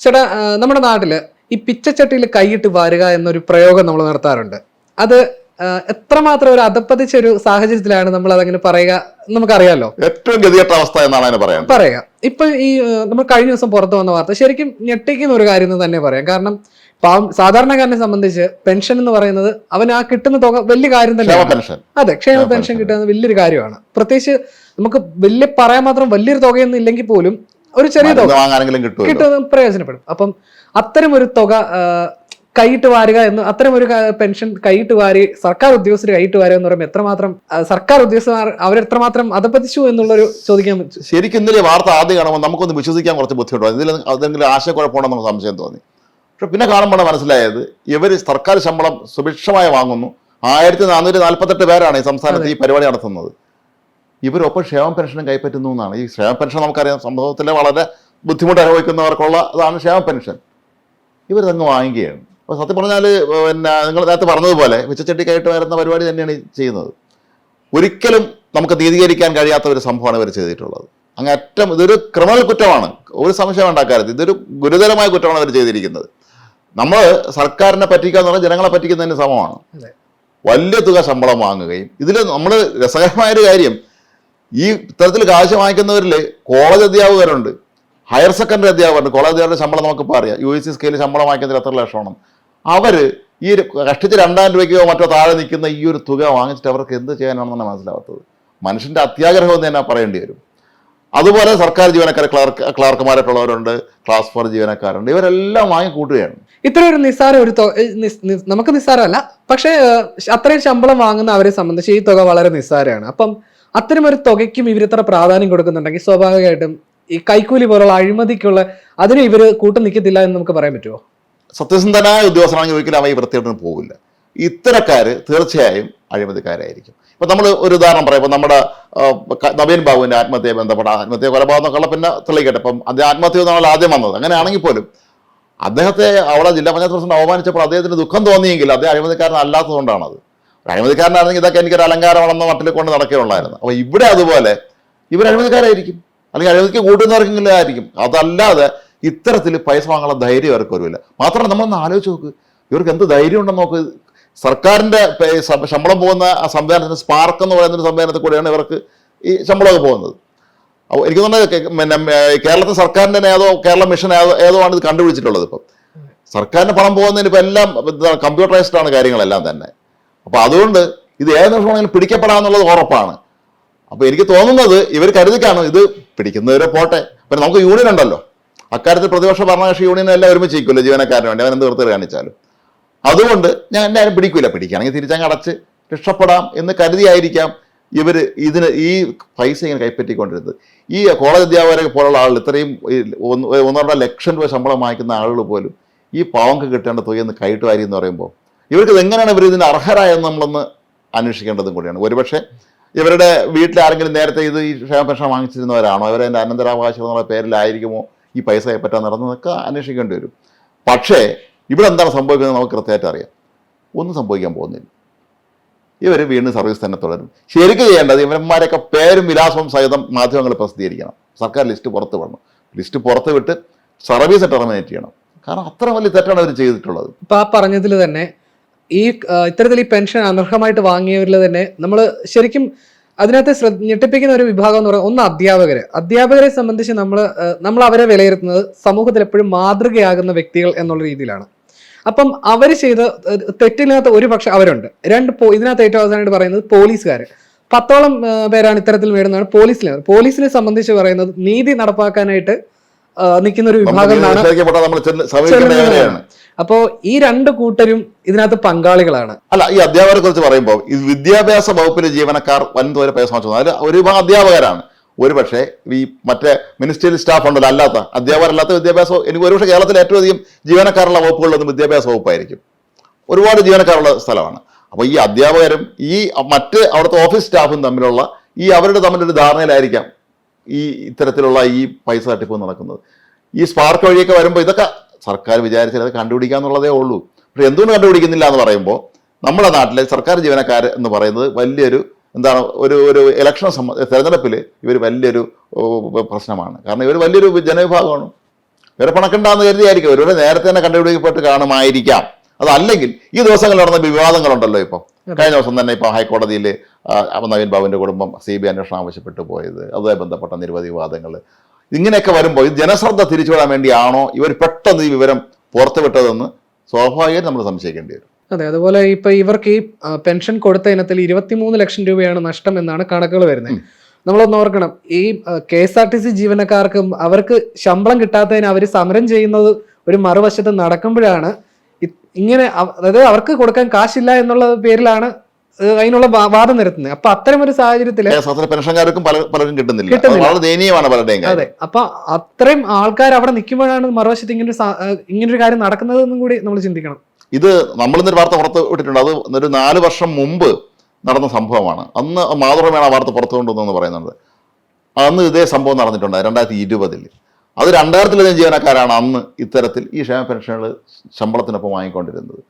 ചേട്ടാ നമ്മുടെ നാട്ടിൽ ഈ പിച്ചച്ചട്ടിയിൽ കൈയിട്ട് വാരുക എന്നൊരു പ്രയോഗം നമ്മൾ നടത്താറുണ്ട്. അത് എത്രമാത്രം ഒരു അധപ്പതിച്ച ഒരു സാഹചര്യത്തിലാണ് നമ്മൾ അതങ്ങനെ പറയുക നമുക്കറിയാലോ? ഏറ്റവും ഗതികെട്ട അവസ്ഥ എന്നാണ് അതിനെ പറയാം പറയാം. ഇപ്പൊ ഈ നമ്മൾ കഴിഞ്ഞ ദിവസം പുറത്തു വന്ന വാർത്ത ശരിക്കും ഞെട്ടിക്കുന്ന ഒരു കാര്യം എന്ന് തന്നെ പറയാം. കാരണം പാവം സാധാരണക്കാരനെ സംബന്ധിച്ച് പെൻഷൻ എന്ന് പറയുന്നത് അവൻ ആ കിട്ടുന്ന തുക വലിയ കാര്യം തന്നെ അതെ ക്ഷേമ പെൻഷൻ. കിട്ടുന്നത് വലിയൊരു കാര്യമാണ്. പ്രത്യേകിച്ച് നമുക്ക് വലിയ പറയാൻ മാത്രം വലിയൊരു തുകയൊന്നും ഇല്ലെങ്കിൽ പോലും ഒരു ചെറിയ തുക കിട്ടുന്നത് പ്രയോജനപ്പെടും. അപ്പം അത്തരം ഒരു തുക കൈയിട്ട് വാരുക എന്ന് അത്തരം ഒരു പെൻഷൻ കൈയിട്ട് വാരി സർക്കാർ ഉദ്യോഗസ്ഥർ കൈയിട്ട് വാരുക എന്ന് പറയുമ്പോൾ എത്രമാത്രം സർക്കാർ ഉദ്യോഗസ്ഥർ അവരെത്രമാത്രം അതപ്പതിച്ചു എന്നുള്ളൊരു ചോദിക്കാൻ ശരിക്കും ഇന്നലെ വാർത്ത ആദ്യം കാണുമ്പോൾ നമുക്കൊന്ന് വിശ്വസിക്കാൻ കുറച്ച് ബുദ്ധിമുട്ടാണ് ഇതിൽ അതെങ്കിലും ആശയക്കുഴപ്പമുണ്ടെന്ന് നമുക്ക് സംശയം തോന്നി. പക്ഷെ പിന്നെ കാണുമ്പോൾ മനസ്സിലായത് ഇവർ സർക്കാർ ശമ്പളം സുഭിക്ഷമായി വാങ്ങുന്നു. ആയിരത്തി നാനൂറ്റി നാൽപ്പത്തെട്ട് പേരാണ് ഈ സംസ്ഥാനത്ത് ഈ പരിപാടി നടത്തുന്നത്. ഇവരൊപ്പം ക്ഷേമ പെൻഷനും കൈപ്പറ്റുന്നു എന്നാണ്. ഈ ക്ഷേമ പെൻഷൻ നമുക്കറിയാം സംഭവത്തിൽ വളരെ ബുദ്ധിമുട്ട് അനുഭവിക്കുന്നവർക്കുള്ള അതാണ് ക്ഷേമ പെൻഷൻ. ഇവർ തന്നെ വാങ്ങിക്കുകയാണ്. അപ്പോൾ സത്യം പറഞ്ഞാൽ പിന്നെ നിങ്ങൾ നേരത്തെ പറഞ്ഞതുപോലെ ഉച്ചച്ചട്ടിക്കായിട്ട് വരുന്ന പരിപാടി തന്നെയാണ് ചെയ്യുന്നത്. ഒരിക്കലും നമുക്ക് നീതീകരിക്കാൻ കഴിയാത്ത ഒരു സംഭവമാണ് ഇവർ ചെയ്തിട്ടുള്ളത്. അങ്ങ് അറ്റം ഇതൊരു ക്രിമിനൽ കുറ്റമാണ്. ഒരു സംശയം ഉണ്ടാക്കരുത് ഇതൊരു ഗുരുതരമായ കുറ്റമാണ് അവർ ചെയ്തിരിക്കുന്നത്. നമ്മൾ സർക്കാരിനെ പറ്റിക്കുക എന്ന് പറഞ്ഞാൽ ജനങ്ങളെ പറ്റിക്കുന്നതിന് സമമാണ്. വലിയ തുക ശമ്പളം വാങ്ങുകയും ഇതിൽ നമ്മൾ രസകരമായൊരു കാര്യം ഈ ഇത്തരത്തിൽ കാശ് വാങ്ങിക്കുന്നവരിൽ കോളേജ് അധ്യാപകരുണ്ട്. ഹയർ സെക്കൻഡറി അധ്യാപകരുണ്ട്. കോളേജ് അധ്യാപകരുടെ ശമ്പളം നമുക്കിപ്പോൾ അറിയാം. യു എസ് സി സ്കെയിൽ ശമ്പളം വാങ്ങിക്കുന്നതിൽ എത്ര ലക്ഷമാണ് അവർ ഈ കഷ്ടിച്ച് രണ്ടായിരം രൂപയ്ക്കോ മറ്റോ താഴെ നിൽക്കുന്ന ഈ ഒരു തുക വാങ്ങിച്ചിട്ട് അവർക്ക് എന്ത് ചെയ്യാനാണെന്നാണ് മനസ്സിലാവാത്തത്. മനുഷ്യന്റെ അത്യാഗ്രഹം എന്ന് തന്നെ പറയേണ്ടി വരും. അതുപോലെ സർക്കാർ ജീവനക്കാർ ക്ലർക്ക് ക്ലർക്കുമാരായിട്ടുള്ളവരുണ്ട് ക്ലാസ് ഫോർ ജീവനക്കാരുണ്ട്. ഇവരെല്ലാം വാങ്ങി കൂട്ടുകയാണ്. ഇത്ര ഒരു നിസ്സാര ഒരു നമുക്ക് നിസ്സാരമല്ല. പക്ഷേ അത്രയും ശമ്പളം വാങ്ങുന്ന അവരെ സംബന്ധിച്ച് ഈ തുക വളരെ നിസ്സാരമാണ്. അപ്പം അത്തരം ഒരു തുകയ്ക്കും ഇവർ ഇത്ര പ്രാധാന്യം കൊടുക്കുന്നുണ്ടെങ്കിൽ സ്വാഭാവികമായിട്ടും ഈ കൈക്കൂലി പോലുള്ള അഴിമതിക്കുള്ള അതിന് ഇവർ കൂട്ടം നിൽക്കത്തില്ല എന്ന് നമുക്ക് പറയാൻ പറ്റുമോ? സത്യസന്ധനായ ഉദ്യോഗസ്ഥനാണെങ്കിൽ ഒരിക്കലും അവ ഈ വൃത്തിയായിട്ടൊന്നും പോകില്ല. ഇത്തരക്കാർ തീർച്ചയായും അഴിമതിക്കാരായിരിക്കും. ഇപ്പൊ നമ്മൾ ഒരു ഉദാഹരണം പറയാം. ഇപ്പൊ നമ്മുടെ നവീൻ ബാബുവിന്റെ ആത്മഹത്യയെ ബന്ധപ്പെട്ട ആത്മഹത്യ കൊലപാതകം എന്നൊക്കെ പിന്നെ തെളിയിക്കട്ടെ. ഇപ്പം അത് ആത്മഹത്യ നമ്മൾ ആദ്യം വന്നത്. അങ്ങനെയാണെങ്കിൽ പോലും അദ്ദേഹത്തെ അവിടെ ജില്ലാ പഞ്ചായത്ത് പ്രസിഡന്റ് അവമാനിച്ചപ്പോൾ അദ്ദേഹത്തിന് ദുഃഖം തോന്നിയെങ്കിൽ അദ്ദേഹം അഴിമതിക്കാരനല്ലാത്തതുകൊണ്ടാണത്. അഴിമതിക്കാരനാണെങ്കിൽ ഇതൊക്കെ എനിക്കൊരു അലങ്കാരമാണെന്ന് മട്ടിൽ കൊണ്ട് നടക്കുകയുള്ളായിരുന്നു അപ്പോൾ ഇവിടെ അതുപോലെ ഇവർ അഴിമതിക്കാരായിരിക്കും. അല്ലെങ്കിൽ അഴിമതിക്ക് കൂട്ടുന്നവർക്കെങ്കിലും ആയിരിക്കും. അതല്ലാതെ ഇത്തരത്തിൽ പൈസ വാങ്ങാനുള്ള ധൈര്യം അവർക്ക് വരുമില്ല മാത്രമല്ല നമ്മളൊന്ന് ആലോചിച്ച് നോക്ക്. ഇവർക്ക് എന്ത് ധൈര്യം ഉണ്ടെന്ന് നോക്ക്. സർക്കാരിന്റെ ശമ്പളം പോകുന്ന ആ സംവിധാനത്തിന് സ്പാർക്ക് എന്ന് പറയുന്ന ഒരു സംവിധാനത്തിൽ കൂടെയാണ് ഇവർക്ക് ഈ ശമ്പളമൊക്കെ പോകുന്നത്. അപ്പോൾ എനിക്ക് തോന്നുന്നത് കേരളത്തെ പിന്നെ സർക്കാരിന്റെ തന്നെ ഏതോ കേരള മിഷൻ ഏതോ ഏതോ ആണ് ഇത് കണ്ടുപിടിച്ചിട്ടുള്ളത് ഇപ്പം. സർക്കാരിന് പണം പോകുന്നതിന് ഇപ്പം എല്ലാം കമ്പ്യൂട്ടറൈസ്ഡ് ആണ് കാര്യങ്ങളെല്ലാം തന്നെ. അപ്പോൾ അതുകൊണ്ട് ഇത് ഏത് നിമിഷമാണെങ്കിലും പിടിക്കപ്പെടാമെന്നുള്ളത് ഉറപ്പാണ്. അപ്പോൾ എനിക്ക് തോന്നുന്നത് ഇവർ കരുതിക്കാണ് ഇത് പിടിക്കുന്നവരെ പോട്ടെ. പിന്നെ നമുക്ക് യൂണിയൻ ഉണ്ടല്ലോ. അക്കാര്യത്തിൽ പ്രതിപക്ഷ ഭരണകക്ഷി യൂണിയൻ എല്ലാം ഒരുമിച്ച് ഇരിക്കുമല്ലോ ജീവനക്കാരന് വേണ്ടി. അവൻ എന്ത് വൃത്തി കാണിച്ചാലും. അതുകൊണ്ട് ഞാൻ എന്നെ ആരും പിടിക്കില്ല പിടിക്കുകയാണെങ്കിൽ തിരിച്ചങ്ങ് അടച്ച് രക്ഷപ്പെടാം എന്ന് കരുതിയായിരിക്കാം ഇവർ ഇതിന് ഈ പൈസ ഇങ്ങനെ കൈപ്പറ്റിക്കൊണ്ടിരുന്നത്. ഈ കോളേജ് അധ്യാപകരെ പോലുള്ള ആളുകൾ ഇത്രയും ഒന്ന് ലക്ഷം രൂപ ശമ്പളം വാങ്ങിക്കുന്ന ആളുകൾ പോലും ഈ പാവങ്ങൾക്ക് കിട്ടേണ്ട തുകയെന്ന് കൈട്ടുകാരി എന്ന് പറയുമ്പോൾ ഇവർക്ക് ഇതെങ്ങനെയാണ് ഇവർ ഇതിന് അർഹരായെന്ന് നമ്മളൊന്ന് അന്വേഷിക്കേണ്ടതും കൂടിയാണ്. ഒരുപക്ഷെ ഇവരുടെ വീട്ടിൽ ആരെങ്കിലും നേരത്തെ ഇത് ഈ ക്ഷേമ പെൻഷൻ വാങ്ങിച്ചിരുന്നവരാണോ? അവരതിന്റെ അനന്തരാവകാശം എന്നുള്ള പേരിലായിരിക്കുമോ ഈ പൈസ പറ്റാൻ നടന്നതൊക്കെ അന്വേഷിക്കേണ്ടി വരും. പക്ഷേ ഇവിടെ എന്താണ് സംഭവിക്കുന്നത് നമുക്ക് കൃത്യമായിട്ട് അറിയാം. ഒന്നും സംഭവിക്കാൻ പോകുന്നില്ല. ഇവർ വീണ്ടും സർവീസ് തന്നെ തുടരും. ശരിക്കും ചെയ്യേണ്ടത് ഇവന്മാരൊക്കെ പേരും വിലാസവും സഹിതം മാധ്യമങ്ങൾ പ്രസിദ്ധീകരിക്കണം. സർക്കാർ ലിസ്റ്റ് പുറത്ത് വിടണം. ലിസ്റ്റ് പുറത്ത് വിട്ട് സർവീസ് ടെർമിനേറ്റ് ചെയ്യണം. കാരണം അത്ര വലിയ തെറ്റാണ് അവർ ചെയ്തിട്ടുള്ളത്. ഇപ്പം ആ പറഞ്ഞതിൽ തന്നെ ഈ ഇത്തരത്തിൽ ഈ പെൻഷൻ അനർഹമായിട്ട് വാങ്ങിയവരിൽ തന്നെ നമ്മൾ ശരിക്കും അതിനകത്ത് ശ്രദ്ധ ഞെട്ടിപ്പിക്കുന്ന ഒരു വിഭാഗം എന്ന് പറയുന്നത് ഒന്ന് അധ്യാപകര്. അധ്യാപകരെ സംബന്ധിച്ച് നമ്മൾ നമ്മൾ അവരെ വിലയിരുത്തുന്നത് സമൂഹത്തിൽ എപ്പോഴും മാതൃകയാകുന്ന വ്യക്തികൾ എന്നുള്ള രീതിയിലാണ്. അപ്പം അവർ ചെയ്ത തെറ്റില്ലാത്ത ഒരു പക്ഷെ അവരുണ്ട്. രണ്ട് പോ- ഇതിനകത്ത് ഏറ്റവും അവസാനമായിട്ട് പറയുന്നത് പോലീസുകാർ പത്തോളം പേരാണ് ഇത്തരത്തിൽ നേടുന്നതാണ് പോലീസിനെ പോലീസിനെ സംബന്ധിച്ച് പറയുന്നത് നീതി നടപ്പാക്കാനായിട്ട് നിൽക്കുന്ന ഒരു വിഭാഗം അപ്പോ ഈ രണ്ട് കൂട്ടരും ഇതിനകത്ത് പങ്കാളികളാണ്. അല്ല ഈ അധ്യാപകരെ കുറിച്ച് പറയുമ്പോൾ ഈ വിദ്യാഭ്യാസ വകുപ്പിലെ ജീവനക്കാർ വൻതോരെ പൈസ വാങ്ങിച്ചു. അതിൽ ഒരു അധ്യാപകരാണ്. ഒരു പക്ഷേ ഈ മറ്റേ മിനിസ്റ്ററിയൽ സ്റ്റാഫ് ഉണ്ടല്ലോ അല്ലാത്ത അധ്യാപകരല്ലാത്ത വിദ്യാഭ്യാസ എനിക്ക് ഒരുപക്ഷെ കേരളത്തിൽ ഏറ്റവും അധികം ജീവനക്കാരുള്ള വകുപ്പുകളിലൊന്നും വിദ്യാഭ്യാസ വകുപ്പായിരിക്കും. ഒരുപാട് ജീവനക്കാരുള്ള സ്ഥലമാണ്. അപ്പോൾ ഈ അധ്യാപകരും ഈ മറ്റ് അവിടുത്തെ ഓഫീസ് സ്റ്റാഫും തമ്മിലുള്ള ഈ അവരുടെ തമ്മിലൊരു ധാരണയിലായിരിക്കാം ഈ ഇത്തരത്തിലുള്ള ഈ പൈസ തട്ടിപ്പ് നടക്കുന്നത്. ഈ സ്പാർക്ക് വഴിയൊക്കെ വരുമ്പോൾ ഇതൊക്കെ സർക്കാർ വിചാരിച്ചാൽ അത് കണ്ടുപിടിക്കാന്നുള്ളതേ ഉള്ളൂ. പക്ഷെ എന്തുകൊണ്ട് കണ്ടുപിടിക്കുന്നില്ല എന്ന് പറയുമ്പോൾ നമ്മുടെ നാട്ടിലെ സർക്കാർ ജീവനക്കാർ എന്ന് പറയുന്നത് വലിയൊരു എന്താണ് ഒരു ഒരു ഇലക്ഷൻ സംബന്ധ തെരഞ്ഞെടുപ്പിൽ ഇവർ വലിയൊരു പ്രശ്നമാണ്. കാരണം ഇവർ വലിയൊരു ജനവിഭാഗമാണ്. ഇവരെ പണക്കുണ്ടാന്ന് കരുതിയായിരിക്കും. ഇവരുടെ നേരത്തെ തന്നെ കണ്ടുപിടിക്കപ്പെട്ട് കാണുമായിരിക്കാം. അതല്ലെങ്കിൽ ഈ ദിവസങ്ങളിൽ നടന്ന വിവാദങ്ങളുണ്ടല്ലോ ഇപ്പോൾ കഴിഞ്ഞ ദിവസം തന്നെ ഇപ്പോൾ ഹൈക്കോടതിയിൽ നവീൻ ബാബുവിന്റെ കുടുംബം സി ബി അന്വേഷണം ആവശ്യപ്പെട്ടു പോയത്. അതുമായി ബന്ധപ്പെട്ട നിരവധി വിവാദങ്ങൾ. ഇങ്ങനെയൊക്കെ വരുമ്പോൾ ഇത് ജനശ്രദ്ധ തിരിച്ചുവിടാൻ വേണ്ടിയാണോ ഇവർ പെട്ടെന്ന് ഈ വിവരം പുറത്തുവിട്ടതെന്ന് സ്വാഭാവികമായും നമ്മൾ സംശയിക്കേണ്ടി വരും അതെ അതുപോലെ ഇപ്പൊ ഇവർക്ക് ഈ പെൻഷൻ കൊടുത്ത ഇനത്തിൽ ഇരുപത്തിമൂന്ന് ലക്ഷം രൂപയാണ് നഷ്ടം എന്നാണ് കണക്കുകൾ വരുന്നത്. നമ്മളൊന്ന് ഓർക്കണം ഈ K S R T C ജീവനക്കാർക്ക് അവർക്ക് ശമ്പളം കിട്ടാത്തതിന് അവർ സമരം ചെയ്യുന്നത് ഒരു മറുവശത്ത് നടക്കുമ്പോഴാണ് ഇങ്ങനെ അതായത് അവർക്ക് കൊടുക്കാൻ കാശില്ല എന്നുള്ള പേരിലാണ് അതിനുള്ള വാദം നിരത്തുന്നത്. അപ്പൊ അത്തരം ഒരു സാഹചര്യത്തിൽ പെൻഷൻകാർക്കും പലരും കിട്ടുന്നില്ല. പലരുടെയും അതെ. അപ്പൊ അത്രയും ആൾക്കാർ അവിടെ നിൽക്കുമ്പോഴാണ് മറുവശത്ത് ഇങ്ങനെ ഇങ്ങനൊരു കാര്യം നടക്കുന്നതെന്നും കൂടി നമ്മൾ ചിന്തിക്കണം. ഇത് നമ്മൾ ഇന്നൊരു വാർത്ത പുറത്ത് വിട്ടിട്ടുണ്ട്. അത് ഒരു നാല് വർഷം മുമ്പ് നടന്ന സംഭവമാണ്. അന്ന് മാതൃമേണ വാർത്ത പുറത്തു കൊണ്ടുവന്നെന്ന് പറയുന്നുണ്ട് അന്ന് ഇതേ സംഭവം നടന്നിട്ടുണ്ട് രണ്ടായിരത്തി ഇരുപതിൽ അത് രണ്ടായിരത്തിലധികം ജീവനക്കാരാണ് അന്ന് ഇത്തരത്തിൽ ഈ ക്ഷേമ പെൻഷനുകൾ ശമ്പളത്തിനൊപ്പം വാങ്ങിക്കൊണ്ടിരുന്നത്.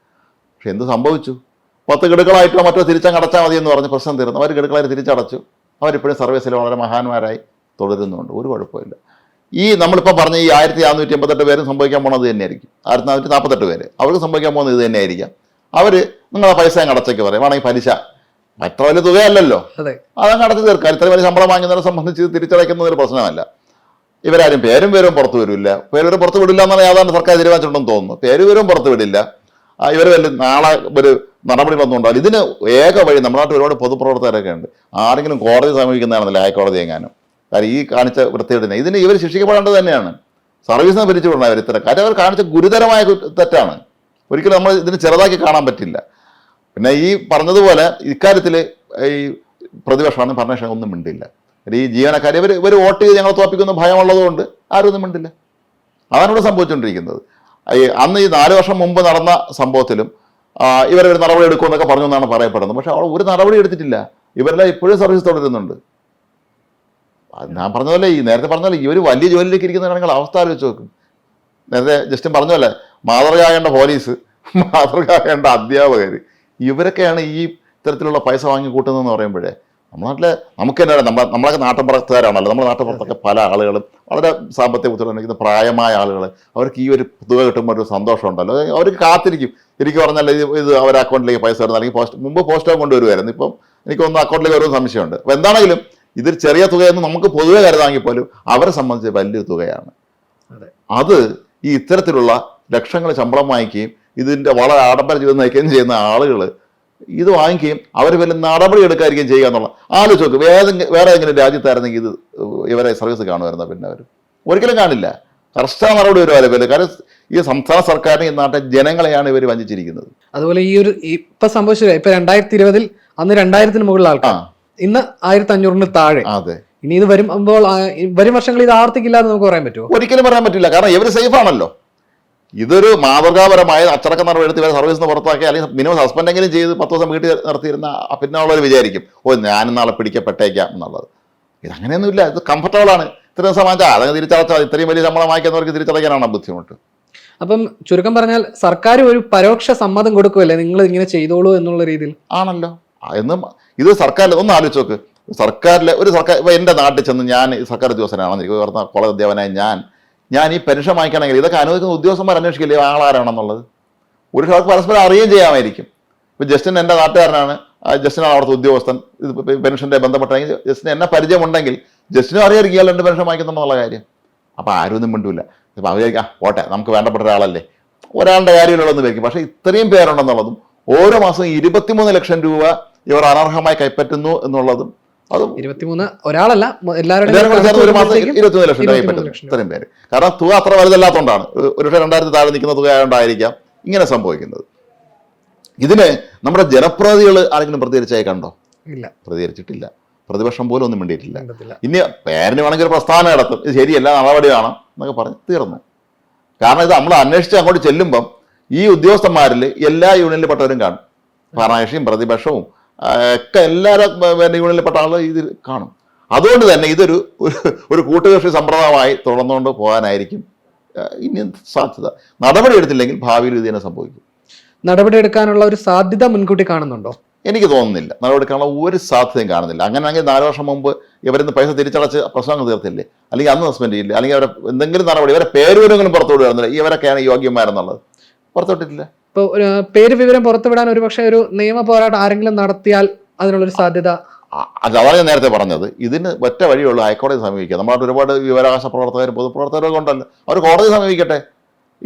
പക്ഷെ എന്ത് സംഭവിച്ചു? പത്ത് ഗഡുക്കളായിട്ടോ മറ്റോ തിരിച്ചങ്ങ് അടച്ചാൽ മതി എന്ന് പറഞ്ഞ് പ്രശ്നം തീർന്നു. അവർ ഗഡുക്കളായി തിരിച്ചടച്ചു. അവരിപ്പോഴും സർവീസിൽ വളരെ മഹാന്മാരായി തുടരുന്നുണ്ട്. ഒരു കുഴപ്പമില്ല. ഈ നമ്മളിപ്പോൾ പറഞ്ഞ ഈ ആയിരത്തി നാനൂറ്റി എൺപത്തെട്ട് പേരും സംഭവിക്കാൻ പോണത് തന്നെയായിരിക്കും. ആയിരത്തി നാനൂറ്റി നാൽപ്പത്തെട്ട് പേര്. അവർക്ക് സംഭവിക്കാൻ പോകുന്നത് ഇത് തന്നെയായിരിക്കാം. അവർ നിങ്ങളെ പൈസ അങ്ങ് അടച്ചേക്ക് പറയും. വേണമെങ്കിൽ പലിശ. അത്ര വലിയ തുകയല്ലല്ലോ. അതെ. അതങ്ങ് അടച്ചു തീർക്കാം. ഇത്ര വലിയ ശമ്പളം വാങ്ങുന്നതിനെ സംബന്ധിച്ച് തിരിച്ചടയ്ക്കുന്നതിന് ഒരു പ്രശ്നമല്ല. ഇവരാരും പേരും പേരും പുറത്തു വരില്ല. പേരും പുറത്ത് വിടില്ല എന്നാണ് യാതൊരു സർക്കാർ തീരുമാനിച്ചിട്ടുണ്ടെന്ന് തോന്നുന്നു. പേരും പേരും പുറത്തു വിടില്ല. ഇവർ വല്ല നാളെ ഒരു നടപടി വന്നുകൊണ്ടാൽ ഇതിന് ഏക വഴി നമ്മുടെ നാട്ടിൽ ഒരുപാട് പൊതുപ്രവർത്തകരൊക്കെ ഉണ്ട്. ആരെങ്കിലും കോടതി സമീപിക്കുന്നതാണെന്നില്ല ഹൈക്കോടതി എങ്ങാനും. കാര്യം ഈ കാണിച്ച വൃത്തിയുടെ ഇതിന് ഇവർ ശിക്ഷിക്കപ്പെടേണ്ടത് തന്നെയാണ്. സർവീസിനെ പിരിച്ചു വിടണം അവർ ഇത്തരം കാര്യം. അവർ കാണിച്ച ഗുരുതരമായ തെറ്റാണ്. ഒരിക്കലും നമ്മൾ ഇതിന് ചെറുതാക്കി കാണാൻ പറ്റില്ല. പിന്നെ ഈ പറഞ്ഞതുപോലെ ഇക്കാര്യത്തിൽ ഈ പ്രതിപക്ഷമാണ് ഭരണപക്ഷം ഒന്നും മിണ്ടില്ല. ഈ ജീവനക്കാരെ ഇവർ ഇവർ വോട്ട് ചെയ്ത് ഞങ്ങളെ തോപ്പിക്കുന്ന ഭയമുള്ളതുകൊണ്ട് ആരും ഒന്നും മിണ്ടില്ല. അതാണ് ഇവിടെ സംഭവിച്ചുകൊണ്ടിരിക്കുന്നത്. ഈ അന്ന് ഈ നാല് വർഷം മുമ്പ് നടന്ന സംഭവത്തിലും ഇവരൊരു നടപടി എടുക്കുമെന്നൊക്കെ പറഞ്ഞു എന്നാണ് പറയപ്പെടുന്നത്. പക്ഷെ അവൾ ഒരു നടപടി എടുത്തിട്ടില്ല. ഇവരെല്ലാം ഇപ്പോഴും സർവീസ് തുടരുന്നുണ്ട് ഞാൻ പറഞ്ഞതല്ലേ ഈ നേരത്തെ പറഞ്ഞതല്ലേ ഈ ഒരു വലിയ ജോലിയിലേക്ക് ഇരിക്കുന്നതാണെങ്കിൽ അവസ്ഥ ആലോചിച്ച് നോക്കും. നേരത്തെ ജസ്റ്റും പറഞ്ഞല്ലേ മാതൃകയാകേണ്ട പോലീസ് മാതൃകയാകേണ്ട അധ്യാപകർ ഇവരൊക്കെയാണ് ഈ ഇത്തരത്തിലുള്ള പൈസ വാങ്ങി കൂട്ടുന്നതെന്ന് പറയുമ്പോഴേ നമ്മുടെ നാട്ടിലെ നമുക്ക് തന്നെ നമ്മ നമ്മളൊക്കെ നാട്ടുപുറത്തുകാരാണല്ലോ നമ്മുടെ നാട്ടുപുറത്തൊക്കെ പല ആളുകളും വളരെ സാമ്പത്തിക ബുദ്ധിമുട്ടുണ്ടെങ്കിൽ പ്രായമായ ആളുകൾ അവർക്ക് ഈ ഒരു തുക കിട്ടുമ്പോൾ ഒരു സന്തോഷം ഉണ്ടല്ലോ അവർക്ക് കാത്തിരിക്കും. എനിക്ക് പറഞ്ഞാൽ ഇത് ഇത് അവർ അക്കൗണ്ടിലേക്ക് പൈസ വരുന്ന അല്ലെങ്കിൽ പോസ്റ്റ് മുമ്പ് പോസ്റ്റ് കൊണ്ടുവരുമായിരുന്നു. ഇപ്പം എനിക്ക് ഒന്ന് അക്കൗണ്ടിലേക്ക് വരുന്ന സംശയമുണ്ട്. അപ്പോൾ എന്താണെങ്കിലും ഇതൊരു ചെറിയ തുകയെന്ന് നമുക്ക് പൊതുവെ കരുതാമെങ്കിൽ പോലും അവരെ സംബന്ധിച്ച് വലിയൊരു തുകയാണ്. അതെ. അത് ഈ ഇത്തരത്തിലുള്ള ലക്ഷങ്ങൾ ശമ്പളം വാങ്ങിക്കുകയും ഇതിന്റെ വളരെ ആഡംബര ജീവിതം നയിക്കുകയും ചെയ്യുന്ന ആളുകൾ ഇത് വാങ്ങിക്കുകയും അവർ വലിയ നടപടി എടുക്കാതിരിക്കുകയും ചെയ്യുക എന്നുള്ള ആലോചിച്ച് നോക്ക്. വേറെ വേറെ എങ്ങനെ രാജ്യത്തായിരുന്നെങ്കിൽ ഇത് ഇവരെ സർവീസ് കാണുമായിരുന്നു പിന്നെ അവർ ഒരിക്കലും കാണില്ല. കർശന മറുപടി വരുമല്ലോ പേര് കാരണം ഈ സംസ്ഥാന സർക്കാരിനെ ഈ നാട്ടിലെ ജനങ്ങളെയാണ് ഇവർ വഞ്ചിച്ചിരിക്കുന്നത്. അതുപോലെ ഈ ഒരു ഇപ്പൊ സംഭവിച്ചത് ഇപ്പൊ രണ്ടായിരത്തി ഇരുപതിൽ അന്ന് രണ്ടായിരത്തിന് മുകളിൽ ആൾക്കാർ. ഇന്ന് ആയിരത്തി അഞ്ഞൂറിന് താഴെ. അതെ. ഇനി ഇത് വരുമ്പോൾ വരും വർഷങ്ങളിൽ ഇത് ആവർത്തിക്കില്ല എന്ന് നമുക്ക് പറയാൻ പറ്റുമോ? ഒരിക്കലും പറയാൻ പറ്റില്ല. കാരണം ഇവർ സേഫ് ആണല്ലോ. ഇതൊരു മാതൃകാപരമായ അച്ചടക്ക നടപടി എടുത്ത് ഇവരെ സർവീസിൽ നിന്ന് പുറത്താക്കി അല്ലെങ്കിൽ മിനിമം സസ്പെൻഡെങ്കിലും ചെയ്ത് പത്ത് ദിവസം വീട്ടിൽ നടത്തിയിരുന്ന പിന്നെയുള്ളവർ വിചാരിക്കും ഓ ഞാൻ നാളെ പിടിക്കപ്പെട്ടേക്കാം എന്നുള്ളത്. ഇതങ്ങനെയൊന്നുമില്ല ഇത് കംഫർട്ടബിൾ ആണ്. ഇത്രയും വാങ്ങിച്ചാൽ അതങ്ങ് തിരിച്ചടച്ചാൽ ഇത്രയും വലിയ ശമ്പളം വാങ്ങിക്കുന്നവർക്ക് തിരിച്ചടയ്ക്കാനാണ് ബുദ്ധിമുട്ട്. അപ്പം ചുരുക്കം പറഞ്ഞാൽ സർക്കാർ ഒരു പരോക്ഷ സമ്മതം കൊടുക്കുമല്ലേ നിങ്ങൾ ഇങ്ങനെ ചെയ്തോളൂ എന്നുള്ള രീതിയിൽ. ആണല്ലോ. എന്നും ഇത് സർക്കാരിൽ ഒന്ന് ആലോചിച്ച് നോക്ക്. സർക്കാരിലെ ഒരു സർക്കാർ ഇപ്പോൾ എന്റെ നാട്ടിൽ ചെന്ന് ഞാൻ സർക്കാർ ഉദ്യോഗസ്ഥനാണെന്നിരിക്കും ഉയർന്ന കോളേജ് അധ്യാപനായ ഞാൻ ഞാൻ ഈ പെൻഷൻ വാങ്ങിക്കണമെങ്കിൽ ഇതൊക്കെ അനുവദിക്കുന്ന ഉദ്യോഗസ്ഥന്മാർ അന്വേഷിക്കില്ലേ? ആളാരാണെന്നുള്ളത്? ഒരു ആൾക്ക് പരസ്പരം അറിയുകയും ചെയ്യാമായിരിക്കും. ഇപ്പൊ ജസ്റ്റിൻ എന്റെ നാട്ടുകാരനാണ്. ജസ്റ്റിനാണ് അവിടുത്തെ ഉദ്യോഗസ്ഥൻ. ഇത് പെൻഷന്റെ ബന്ധപ്പെട്ടെങ്കിൽ ജസ്റ്റിന് എന്നെ പരിചയമുണ്ടെങ്കിൽ ജസ്റ്റിനും അറിയായിരിക്കും ഇയാൾ രണ്ട് പെൻഷൻ വാങ്ങിക്കുന്നുള്ള കാര്യം. അപ്പോൾ ആരും ഒന്നും മിണ്ടൂല. ഇപ്പം അവർ ആ പോട്ടെ നമുക്ക് വേണ്ടപ്പെട്ട ഒരാളല്ലേ? ഒരാളുടെ കാര്യമില്ലല്ലോ വയ്ക്കും പക്ഷേ ഇത്രയും പേരുണ്ടെന്നുള്ളതും ഓരോ മാസം ഇരുപത്തിമൂന്ന് ലക്ഷം രൂപ ഇവർ അനർഹമായി കൈപ്പറ്റുന്നു എന്നുള്ളതും അതും ഇരുപത്തിമൂന്ന് ഒരാളല്ല ഇരുപത്തിമൂന്ന് ലക്ഷം രൂപ 23 കൈപ്പറ്റുന്നു ലക്ഷം ഇത്രയും പേര്. കാരണം തുക അത്ര വലുതല്ലാത്തതുകൊണ്ടാണ് ഒരു- പക്ഷേ രണ്ടായിരത്തി താഴെ നിൽക്കുന്ന തുക ആയതുകൊണ്ടായിരിക്കാം ഇങ്ങനെ സംഭവിക്കുന്നത്. ഇതിന് നമ്മുടെ ജനപ്രതിനിധികൾ ആരെങ്കിലും പ്രതികരിച്ചായി കണ്ടോ? ഇല്ല. പ്രതികരിച്ചിട്ടില്ല. പ്രതിപക്ഷം പോലും ഒന്നും വേണ്ടിയിട്ടില്ല ഇനി പേരിന് വേണമെങ്കിൽ ഒരു പ്രസ്ഥാനം നടത്തും. ഇത് ശരിയല്ല നടപടി വേണം എന്നൊക്കെ പറഞ്ഞ് തീർന്നു. കാരണം ഇത് നമ്മൾ അന്വേഷിച്ച് അങ്ങോട്ട് ചെല്ലുമ്പം ഈ ഉദ്യോഗസ്ഥന്മാരിൽ എല്ലാ യൂണിയനിൽപ്പെട്ടവരും കാണും. ഭരണകക്ഷിയും പ്രതിപക്ഷവും ഒക്കെ എല്ലാവരും പിന്നെ യൂണിയനിൽപ്പെട്ട ആളുകൾ ഇതിൽ കാണും. അതുകൊണ്ട് തന്നെ ഇതൊരു ഒരു- കൂട്ടുകക്ഷി സമ്പ്രദായമായി തുടർന്നുകൊണ്ട് പോകാനായിരിക്കും ഇനി സാധ്യത. നടപടി എടുത്തില്ലെങ്കിൽ ഭാവിയിൽ ഇത് തന്നെ സംഭവിക്കും. നടപടി എടുക്കാനുള്ള ഒരു സാധ്യത മുൻകൂട്ടി കാണുന്നുണ്ടോ? എനിക്ക് തോന്നുന്നില്ല. നടപടിക്കാനുള്ള ഒരു സാധ്യതയും കാണുന്നില്ല. അങ്ങനെയാണെങ്കിൽ നാല് വർഷം മുമ്പ് ഇവരിന്ന് പൈസ തിരിച്ചടച്ച് പ്രശ്നങ്ങൾ തീർത്തില്ലേ? അല്ലെങ്കിൽ അന്ന് സസ്പെൻഡ് ചെയ്യില്ല അല്ലെങ്കിൽ അവരെ എന്തെങ്കിലും നടപടി ഇവരെ പേരുവരെങ്കിലും പുറത്തോട്ട് വരുന്നില്ല ഇവരൊക്കെയാണ് യോഗ്യന്മാരെന്നുള്ളത്. പുറത്തുവിട്ടിട്ടില്ല ഇപ്പോൾ പേര് വിവരം പുറത്തുവിടാൻ ഒരു പക്ഷേ ഒരു നിയമ പോരാട്ടം ആരെങ്കിലും നടത്തിയാൽ അതിനുള്ളൊരു സാധ്യത അതാണ് ഞാൻ നേരത്തെ പറഞ്ഞത്. ഇതിന് ഒറ്റ വഴിയുള്ളൂ ഹൈക്കോടതി സമീപിക്കുക. നമ്മുടെ ഒരുപാട് വിവരാവകാശ പ്രവർത്തകരും പൊതുപ്രവർത്തകരൊക്കെ ഉണ്ടല്ലോ. അവർ കോടതി സമീപിക്കട്ടെ.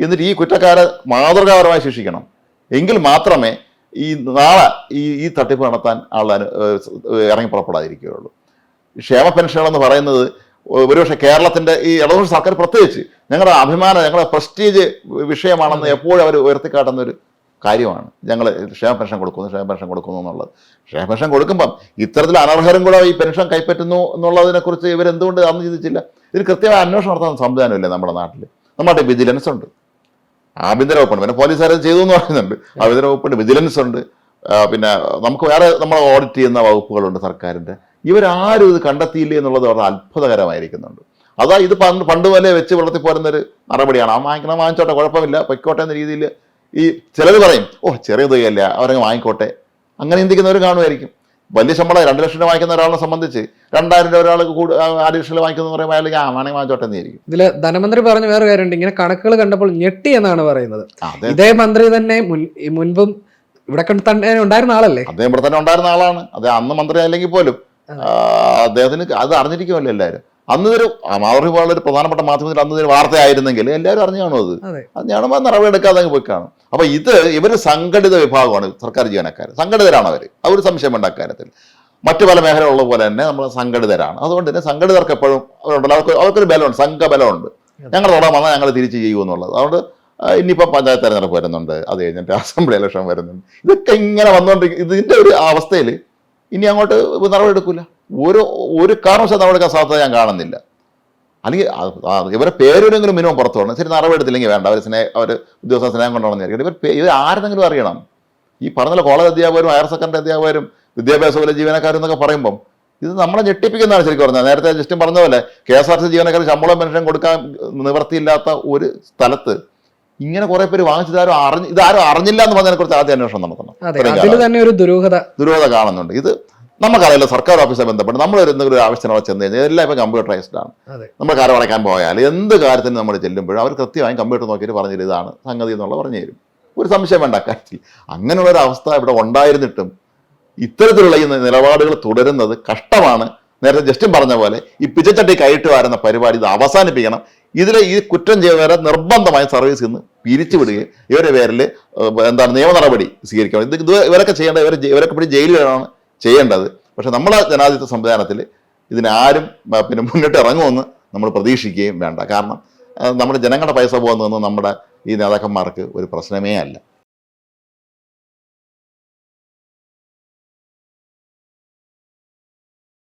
എന്നിട്ട് ഈ കുറ്റക്കാരെ മാതൃകാപരമായി ശിക്ഷിക്കണം. എങ്കിൽ മാത്രമേ ഈ നാളെ ഈ ഈ തട്ടിപ്പ് നടത്താൻ ആൾ ഇറങ്ങി പുറപ്പെടാതിരിക്കുകയുള്ളൂ. ക്ഷേമ പെൻഷനുകൾ എന്ന് പറയുന്നത് ഒരുപക്ഷെ കേരളത്തിന്റെ ഈ ഇടതുപക്ഷ സർക്കാർ പ്രത്യേകിച്ച് ഞങ്ങളുടെ അഭിമാനം ഞങ്ങളുടെ പ്രസ്റ്റീജ് വിഷയമാണെന്ന് എപ്പോഴും അവർ ഉയർത്തിക്കാട്ടുന്ന ഒരു കാര്യമാണ്. ഞങ്ങൾ ക്ഷേമ പെൻഷൻ കൊടുക്കുന്നു ക്ഷേമ പെൻഷൻ കൊടുക്കുന്നു എന്നുള്ളത്. ക്ഷേമ പെൻഷൻ കൊടുക്കുമ്പം ഇത്തരത്തിൽ അനർഹരും കൂടെ ഈ പെൻഷൻ കൈപ്പറ്റുന്നു എന്നുള്ളതിനെക്കുറിച്ച് ഇവരെന്തുകൊണ്ട് അന്ന് ചിന്തിച്ചില്ല? ഇതിന് കൃത്യമായ അന്വേഷണം നടത്താൻ സംവിധാനമില്ല നമ്മുടെ നാട്ടിൽ നമ്മുടെ വിജിലൻസ് ഉണ്ട്. ആഭ്യന്തര വകുപ്പുണ്ട്. പിന്നെ പോലീസുകാർ ചെയ്തു എന്ന് പറയുന്നുണ്ട്. ആഭ്യന്തര വകുപ്പുണ്ട് വിജിലൻസ് ഉണ്ട്. പിന്നെ നമുക്ക് വേറെ നമ്മൾ ഓഡിറ്റ് ചെയ്യുന്ന വകുപ്പുകളുണ്ട് സർക്കാരിന്റെ ഇവരാരും ഇത് കണ്ടെത്തിയില്ലേ എന്നുള്ളത് വളരെ അത്ഭുതകരമായിരിക്കുന്നുണ്ട്. അതാ ഇത് പണ്ട് പണ്ട് പോലെ വെച്ച് വെള്ളത്തിൽ പോരുന്നൊരു നടപടിയാണ്. ആ വാങ്ങിക്കണം വാങ്ങിച്ചോട്ടെ കുഴപ്പമില്ല. പൊയ്ക്കോട്ടെ എന്ന രീതിയിൽ ഈ ചിലർ പറയും ഓ ചെറിയ തുകയല്ല അവരങ്ങ് വാങ്ങിക്കോട്ടെ. അങ്ങനെ ചിന്തിക്കുന്നവർ കാണുമായിരിക്കും. വലിയ ശമ്പളം രണ്ട് ലക്ഷം രൂപ വാങ്ങിക്കുന്ന ഒരാളെ സംബന്ധിച്ച് രണ്ടായിരം രൂപ ഒരാൾ കൂടി അഡീഷണൽ വാങ്ങിക്കുന്ന പറയുമ്പോൾ അയാൾ ആ വേണമെങ്കിൽ വാങ്ങിച്ചോട്ടെ എന്നായിരിക്കും ഇതിൽ ധനമന്ത്രി പറഞ്ഞ വേറെ കാര്യമുണ്ട്. ഇങ്ങനെ കണക്കുകൾ കണ്ടപ്പോൾ ഞെട്ടി എന്നാണ് പറയുന്നത്. അതേ. ഇതേ മന്ത്രി തന്നെ മുൻ മുൻപും ഇവിടെ കണ്ട് തന്നെ ഉണ്ടായിരുന്ന ആളല്ലേ? അദ്ദേഹം ഇവിടെ തന്നെ ഉണ്ടായിരുന്ന ആളാണ്. അതെ അന്ന് മന്ത്രി അല്ലെങ്കിൽ പോലും അദ്ദേഹത്തിന് അത് അറിഞ്ഞിരിക്കുമല്ലോ എല്ലാവരും. അന്ന് ഒരു മാവറി പോലുള്ള ഒരു പ്രധാനപ്പെട്ട മാധ്യമത്തിൽ അന്ന് ഇതൊരു വാർത്തയായിരുന്നെങ്കിൽ എല്ലാവരും അറിഞ്ഞു കാണും അത്. അതെ ഞാനുമ്പോൾ നടപടിയെടുക്കാതെ അങ്ങ് പോയി കാണും. അപ്പൊ ഇത് ഇവർ സംഘടിത വിഭാഗമാണ് സർക്കാർ ജീവനക്കാർ സംഘടിതരാണ് അവർ അവർ സംശയം വേണ്ട അക്കാര്യത്തിൽ. മറ്റു പല മേഖലകളുള്ള പോലെ തന്നെ നമ്മൾ സംഘടിതരാണ്. അതുകൊണ്ട് തന്നെ സംഘടിതർക്ക് എപ്പോഴും അവരുണ്ടല്ലോ അവർക്ക് അവർക്കൊരു ബലമുണ്ട്. സംഘബലമുണ്ട്. ഞങ്ങൾ തുടങ്ങാൻ വന്നാൽ ഞങ്ങൾ തിരിച്ച് ചെയ്യുമെന്നുള്ളത് അതുകൊണ്ട് ഇനിയിപ്പോൾ ഇനിയിപ്പം പഞ്ചായത്ത് തെരഞ്ഞെടുപ്പ് വരുന്നുണ്ട്. അത് കഴിഞ്ഞിട്ട് അസംബ്ലി ഇലക്ഷൻ വരുന്നുണ്ട്. ഇതൊക്കെ ഇങ്ങനെ വന്നുകൊണ്ടിരിക്കും ഇതിന്റെ ഒരു അവസ്ഥയിൽ ഇനി അങ്ങോട്ട് നടപടി എടുക്കില്ല ഒരു ഒരു കാരണവശാലും നടപടിക്കാൻ സാധ്യത ഞാൻ കാണുന്നില്ല. അല്ലെങ്കിൽ ഇവരെ പേരൊരെങ്കിലും മിനിമം പുറത്തു വരണം. ശരി നടപടി എടുത്തില്ലെങ്കിൽ വേണ്ട. അവർ സ്നേഹ അവർ ഉദ്യോഗസ്ഥ സ്നേഹം കൊണ്ടാണെന്ന് ഇവർ ഇവർ ആരെന്നെങ്കിലും അറിയണം. ഈ പറഞ്ഞ കോളേജ് അധ്യാപകരും ഹയർ സെക്കൻഡറി അധ്യാപകരും വിദ്യാഭ്യാസ പോലെ ജീവനക്കാരും എന്നൊക്കെ പറയുമ്പം ഇത് നമ്മളെ ഞെട്ടിപ്പിക്കുന്നതാണ് ശരിക്കും പറഞ്ഞത് നേരത്തെ ജസ്റ്റും പറഞ്ഞ പോലെ കെ എസ് ആർ ടി ജീവനക്കാർ ശമ്പളം പെൻഷൻ കൊടുക്കാൻ നിവർത്തിയില്ലാത്ത ഒരു സ്ഥലത്ത് ഇങ്ങനെ കുറെ പേര് വാങ്ങിച്ചതാരും അറിഞ്ഞ് ഇതാരും അറിഞ്ഞില്ല എന്ന് പറഞ്ഞതിനെ കുറിച്ച് ആദ്യ അന്വേഷണം നടത്തണം അതിൽ തന്നെ ഒരു ദുരൂഹത. ദുരൂഹത കാണുന്നുണ്ട്. ഇത് നമുക്കറിയില്ല സർക്കാർ ഓഫീസുമായി ബന്ധപ്പെട്ട് നമ്മൾ ഒരു എന്തെങ്കിലും ഒരു അവിടെ ചെന്ന് കഴിഞ്ഞാൽ എല്ലാം ഇപ്പം കമ്പ്യൂട്ടറൈസ്ഡ് ആണ്. നമ്മൾ കാര്യം അടയ്ക്കാൻ പോയാൽ എന്ത് കാര്യത്തിന് നമ്മൾ ചെല്ലുമ്പോഴും അവർ കൃത്യമായും കമ്പ്യൂട്ടർ നോക്കിയിട്ട് പറഞ്ഞു തരും ഇതാണ് സംഗതി എന്നുള്ളത് പറഞ്ഞു തരും. ഒരു സംശയം വേണ്ട കാര്യത്തിൽ. അങ്ങനെയുള്ള ഒരു അവസ്ഥ ഇവിടെ ഉണ്ടായിരുന്നിട്ടും ഇത്തരത്തിലുള്ള ഈ നിലപാടുകൾ തുടരുന്നത് കഷ്ടമാണ്. നേരത്തെ ജസ്റ്റിൻ പറഞ്ഞ പോലെ ഈ പിച്ചച്ചട്ടി കൈയിട്ട് വരുന്ന പരിപാടി ഇത് അവസാനിപ്പിക്കണം. ഇതിലെ ഈ കുറ്റം ചെയ്യുന്നവരെ നിർബന്ധമായും സർവീസ് നിന്ന് പിരിച്ചുവിടുകയും ഇവരുടെ പേരിൽ എന്താണ് നിയമ നടപടി സ്വീകരിക്കണം. ഇത് ഇവരൊക്കെ ചെയ്യേണ്ട ഇവരെ ഇവരൊക്കെ പിടി ജയിലിലാണ് ചെയ്യേണ്ടത്. പക്ഷെ നമ്മളെ ജനാധിപത്യ സംവിധാനത്തിൽ ഇതിനാരും പിന്നെ മുന്നിട്ട് ഇറങ്ങുമെന്ന് നമ്മൾ പ്രതീക്ഷിക്കുകയും വേണ്ട. കാരണം നമ്മുടെ ജനങ്ങളുടെ പൈസ പോകുന്നതൊന്നും നമ്മുടെ ഈ നേതാക്കന്മാർക്ക് ഒരു പ്രശ്നമേ അല്ല.